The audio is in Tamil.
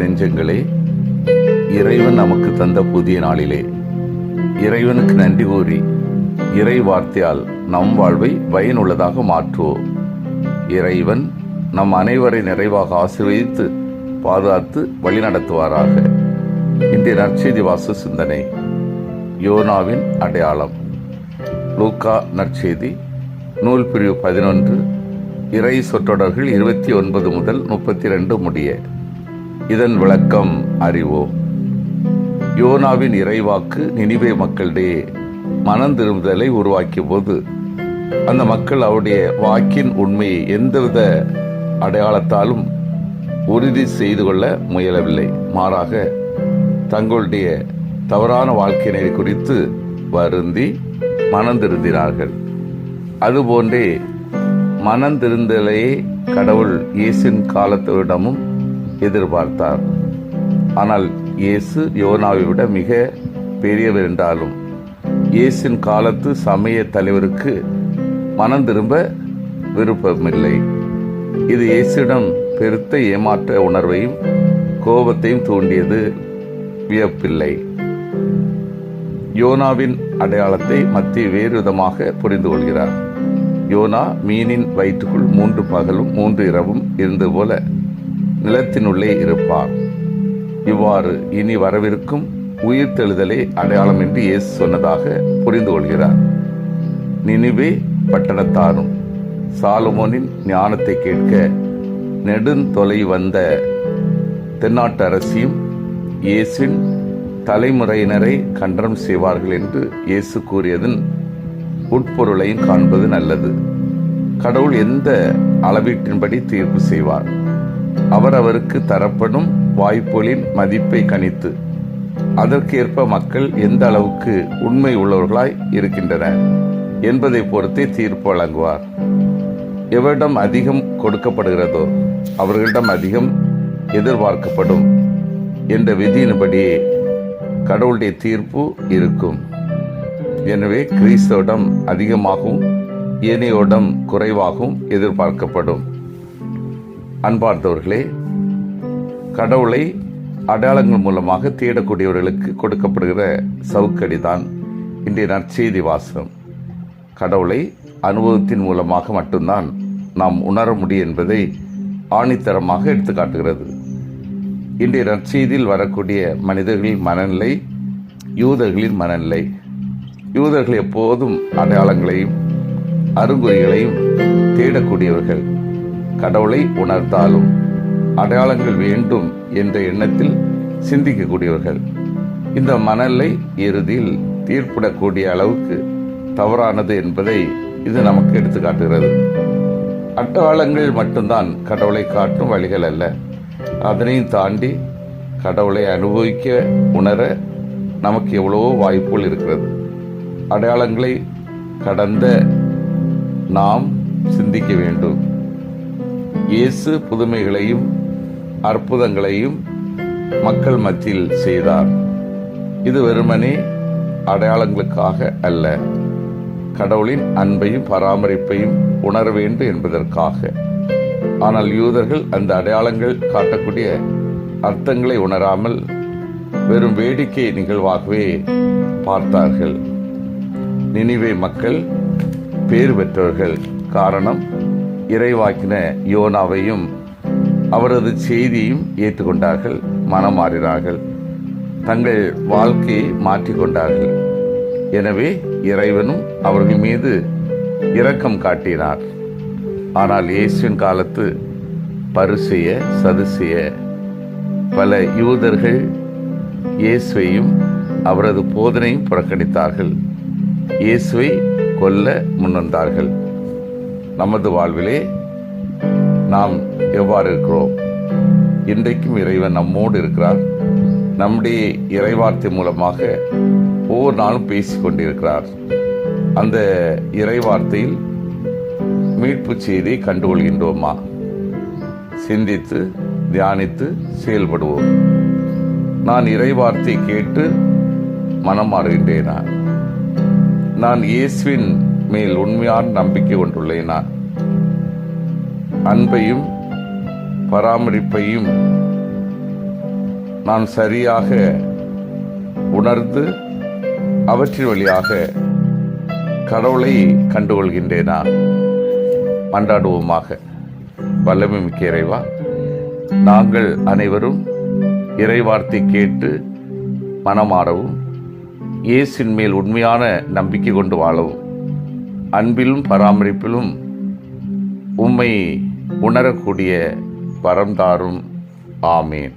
நெஞ்சங்களே இறைவன் நமக்கு தந்த புதிய நாளிலே. இறைவனுக்கு நன்றி கூறி இறை வார்த்தையால் நம் வாழ்வை பயனுள்ளதாக மாற்றுவோம் இறைவன் நம் அனைவரை நிறைவாக ஆசீர்வதித்து பாதுகாத்து வழிநடத்துவாராக இன்றைய நற்செய்தி வாசு சிந்தனை யோனாவின் அடையாளம். லூக்கா நற்செய்தி நூல் பிரிவு பதினொன்று இறை சொற்றொடர்கள் இருபத்தி ஒன்பது முதல் முப்பத்தி ரெண்டு முடிய. இதன் விளக்கம் அறிவோம். யோனாவின் இறைவாக்கு நினைவே மக்களிடையே மனம் திரும்புதலை உருவாக்கிய போது அந்த மக்கள் அவருடைய வாக்கின் உண்மையை எந்தவித அடையாளத்தாலும் உறுதி செய்து கொள்ள முயலவில்லை. மாறாக தங்களுடைய தவறான வாழ்க்கையினை குறித்து வருந்தி மனந்திருந்தினார்கள். அதுபோன்றே மனந்திருந்தலையே கடவுள் இயேசின் காலத்திடமும் எதிர்பார்த்தார். ஆனால் இயேசு யோனாவை விட மிக பெரியவர் என்றாலும் இயேசின் காலத்து சமய தலைவருக்கு மனம் திரும்ப விருப்பமில்லை. இது இயேசுவிடம் பெருத்த ஏமாற்ற உணர்வையும் கோபத்தையும் தூண்டியது வியப்பில்லை. யோனாவின் அடையாளத்தை மத்திய வேறு விதமாக புரிந்து கொள்கிறார். யோனா மீனின் வயிற்றுக்குள் மூன்று பகலும் மூன்று இரவும் இருந்தது போல நிலத்தினுள்ளே இருப்பார். இவ்வாறு இனி வரவிருக்கும் உயிர்த்தெழுதலே அடையாளம் என்று இயேசு சொன்னதாக புரிந்து கொள்கிறார் நினிவே பட்டணத்தாரும் சாலமோனின் ஞானத்தை கேட்க நெடுந்தொலை வந்த தென்னாட்டு அரசியும் இயேசின் தலைமுறையினரை கண்டனம் செய்வார்கள் என்று இயேசு கூறியதன் உட்பொருளையும் காண்பது நல்லது. கடவுள் எந்த அளவீட்டின்படி தீர்ப்பு செய்வார்? அவர் அவருக்கு தரப்படும் வாய்ப்புகளின் மதிப்பை கணித்து அதற்கேற்ப மக்கள் எந்த அளவுக்கு உண்மை உள்ளவர்களாய் இருக்கின்றனர் என்பதை பொறுத்தே தீர்ப்பு வழங்குவார். எவரிடம் அதிகம் கொடுக்கப்படுகிறதோ அவர்களிடம் அதிகம் எதிர்பார்க்கப்படும் என்ற விதியின்படியே கடவுளுடைய தீர்ப்பு இருக்கும். எனவே கிறிஸ்தவிடம் அதிகமாகவும் ஏனையோடம் குறைவாகவும் எதிர்பார்க்கப்படும். அன்பார்ந்தவர்களே கடவுளை அடையாளங்கள் மூலமாக தேடக்கூடியவர்களுக்கு கொடுக்கப்படுகிற சவுக்கடி தான் இன்றைய நற்செய்தி வாசகம். கடவுளை அனுபவத்தின் மூலமாக மட்டும்தான் நாம் உணர முடியும் என்பதை ஆணித்தரமாக எடுத்துக்காட்டுகிறது இன்றைய நற்செய்தியில் வரக்கூடிய மனிதர்களின் மனநிலை யூதர்களின் மனநிலை. யூதர்கள் எப்போதும் அடையாளங்களையும் அருங்குறிகளையும் தேடக்கூடியவர்கள். கடவுளை உணர்ந்தாலும் அடையாளங்கள் வேண்டும் என்ற எண்ணத்தில் சிந்திக்கக்கூடியவர்கள். இந்த மணலை இறுதியில் தீர்ப்பிடக்கூடிய அளவுக்கு தவறானது என்பதை இது நமக்கு எடுத்துக்காட்டுகிறது அட்டவாளங்கள் அடையாளங்கள் மட்டும்தான் கடவுளை காட்டும் வழிகள் அல்ல. அதனையும் தாண்டி கடவுளை அனுபவிக்க உணர நமக்கு எவ்வளவோ வாய்ப்புகள் இருக்கிறது. அடையாளங்களை கடந்த நாம் சிந்திக்க வேண்டும். இயேசு புதுமைகளையும் அற்புதங்களையும் மக்கள் மத்தியில் செய்தார். இது வெறுமனே அடையாளங்களுக்காக அல்ல. கடவுளின் அன்பையும் பராமரிப்பையும் உணர வேண்டும் என்பதற்காக. ஆனால் யூதர்கள் அந்த அடையாளங்கள் காட்டக்கூடிய அர்த்தங்களை உணராமல் வெறும் வேடிக்கை நிகழ்வாகவே பார்த்தார்கள். நினைவே மக்கள் பேர் பெற்றவர்கள். காரணம் இறைவாக்கின யோனாவையும் அவரது செய்தியையும் ஏற்றுக்கொண்டார்கள் மனம் மாறினார்கள் தங்கள் வாழ்க்கையை மாற்றிக்கொண்டார்கள். எனவே இறைவனும் அவர்கள் மீது இரக்கம் காட்டினார். ஆனால் இயேசுவின் காலத்து பரிசெய சதுசெய பல யூதர்கள் இயேசுவையும் அவரது போதனையும் புறக்கணித்தார்கள். இயேசுவை கொல்ல முன்வந்தார்கள். நமது வாழ்விலே நாம் எவ்வாறு இருக்கிறோம்? இன்றைக்கும் இறைவன் நம்மோடு இருக்கிறார். நம்முடைய இறைவார்த்தை மூலமாக ஒவ்வொரு நாளும் பேசிக் கொண்டிருக்கிறார். அந்த இறைவார்த்தையில் மீட்பு செய்தியை கண்டுகொள்கின்றோமா? சிந்தித்து தியானித்து செயல்படுவோம். நான் இறைவார்த்தை கேட்டு மனம் மாறுகின்றேனா நான் இயேசுவின் மேல் உண்மையான நம்பிக்கை கொண்டுள்ளேனா? அன்பையும் பராமரிப்பையும் நான் சரியாக உணர்ந்து அவற்றின் வழியாக கடவுளை கண்டுகொள்கின்றேனா? மன்றாடுவோமாக. வல்லமை மிக்க இறைவா நாங்கள் அனைவரும் இறைவார்த்தை கேட்டு மனமாறவும் இயேசின் மேல் உண்மையான நம்பிக்கை கொண்டு வாழவும். அன்பிலும் பராமரிப்பிலும் உம்மை உணரக்கூடிய வரம் தாரும் ஆமேன்.